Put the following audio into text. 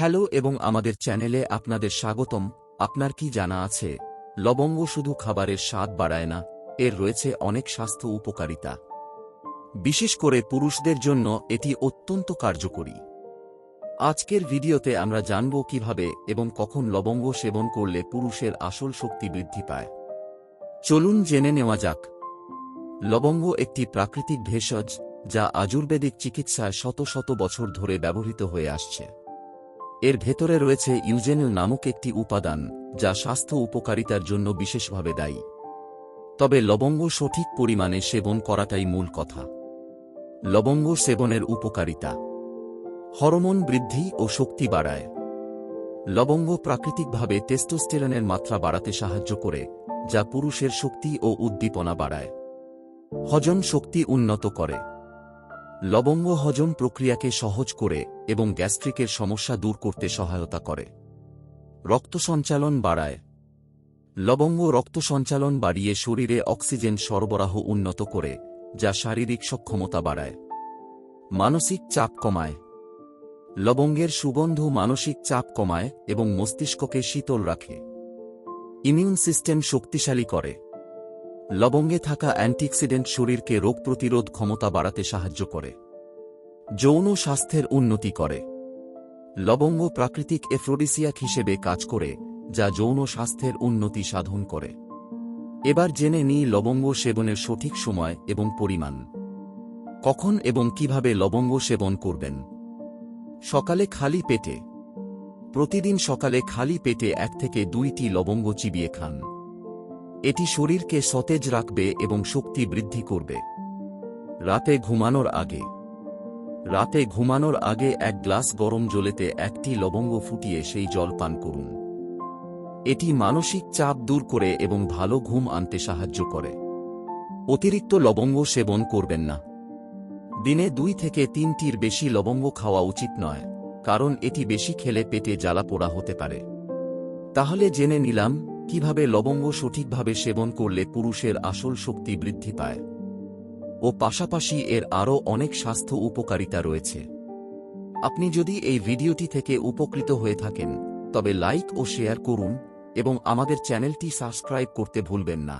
Hello এবং আমাদের চ্যানেলে আপনাদের স্বাগতম। আপনার কি জানা আছে? লবঙ্গ শুধু খাবারের স্বাদ বাড়ায় না, এর রয়েছে অনেক স্বাস্থ্য উপকারিতা। বিশেষ করে পুরুষদের জন্য এটি অত্যন্ত কার্যকরী। আজকের ভিডিওতে আমরা জানব কীভাবে এবং কখন লবঙ্গ সেবন করলে পুরুষের আসল শক্তি বৃদ্ধি পায়। চলুন জেনে নেওয়া যাক। লবঙ্গ একটি প্রাকৃতিক ভেষজ, যা আজুর্বেদিক চিকিৎসায় শত শত বছর ধরে ব্যবহৃত হয়ে আসছে। এর ভেতরে রয়েছে ইউজেনেল নামক একটি উপাদান, যা স্বাস্থ্য উপকারিতার জন্য বিশেষভাবে দায়ী। তবে লবঙ্গ সঠিক পরিমাণে সেবন করাটাই মূল কথা। লবঙ্গ সেবনের উপকারিতা। হরমোন বৃদ্ধি ও শক্তি বাড়ায়। লবঙ্গ প্রাকৃতিকভাবে টেস্টোস্টেরনের মাত্রা বাড়াতে সাহায্য করে, যা পুরুষের শক্তি ও উদ্দীপনা বাড়ায়। হজম শক্তি উন্নত করে। লবঙ্গ হজম প্রক্রিয়াকে সহজ করে এবং গ্যাস্ট্রিকের সমস্যা দূর করতে সহায়তা করে। রক্ত সঞ্চালন বাড়ায়। লবঙ্গ রক্ত সঞ্চালন বাড়িয়ে শরীরে অক্সিজেন সরবরাহ উন্নত করে, যা শারীরিক সক্ষমতা বাড়ায়। মানসিক চাপ কমায়। লবঙ্গের সুগন্ধ মানসিক চাপ কমায় এবং মস্তিষ্ককে শীতল রাখে। ইমিউন সিস্টেম শক্তিশালী করে। লবঙ্গে থাকা অ্যান্টিঅক্সিডেন্ট শরীরকে রোগ প্রতিরোধ ক্ষমতা বাড়াতে সাহায্য করে। যৌন স্বাস্থ্যের উন্নতি করে। লবঙ্গ প্রাকৃতিক এফ্রোডিসিয়াক হিসেবে কাজ করে, যা যৌন স্বাস্থ্যের উন্নতি সাধন করে। এবার জেনে নিই লবঙ্গ সেবনের সঠিক সময় এবং পরিমাণ। কখন এবং কীভাবে লবঙ্গ সেবন করবেন? সকালে খালি পেটে। প্রতিদিন সকালে খালি পেটে এক থেকে দুইটি লবঙ্গ চিবিয়ে খান। এটি শরীরকে সতেজ রাখবে এবং শক্তি বৃদ্ধি করবে। রাতে ঘুমানোর আগে। রাতে ঘুমানোর আগে এক গ্লাস গরম জলেতে একটি লবঙ্গ ফুটিয়ে সেই জল পান করুন। এটি মানসিক চাপ দূর করে এবং ভালো ঘুম আনতে সাহায্য করে। অতিরিক্ত লবঙ্গ সেবন করবেন না। দিনে দুই থেকে তিনটির বেশি লবঙ্গ খাওয়া উচিত নয়, কারণ এটি বেশি খেলে পেটে জ্বালা পোড়া হতে পারে। তাহলে জেনে নিলাম, কীভাবে লবঙ্গ সঠিকভাবে সেবন করলে পুরুষের আসল শক্তি বৃদ্ধি পায়। ও পাশাপাশি এর আরও অনেক স্বাস্থ্য উপকারিতা রয়েছে। আপনি যদি এই ভিডিওটি থেকে উপকৃত হয়ে থাকেন, তবে লাইক ও শেয়ার করুন এবং আমাদের চ্যানেলটি সাবস্ক্রাইব করতে ভুলবেন না।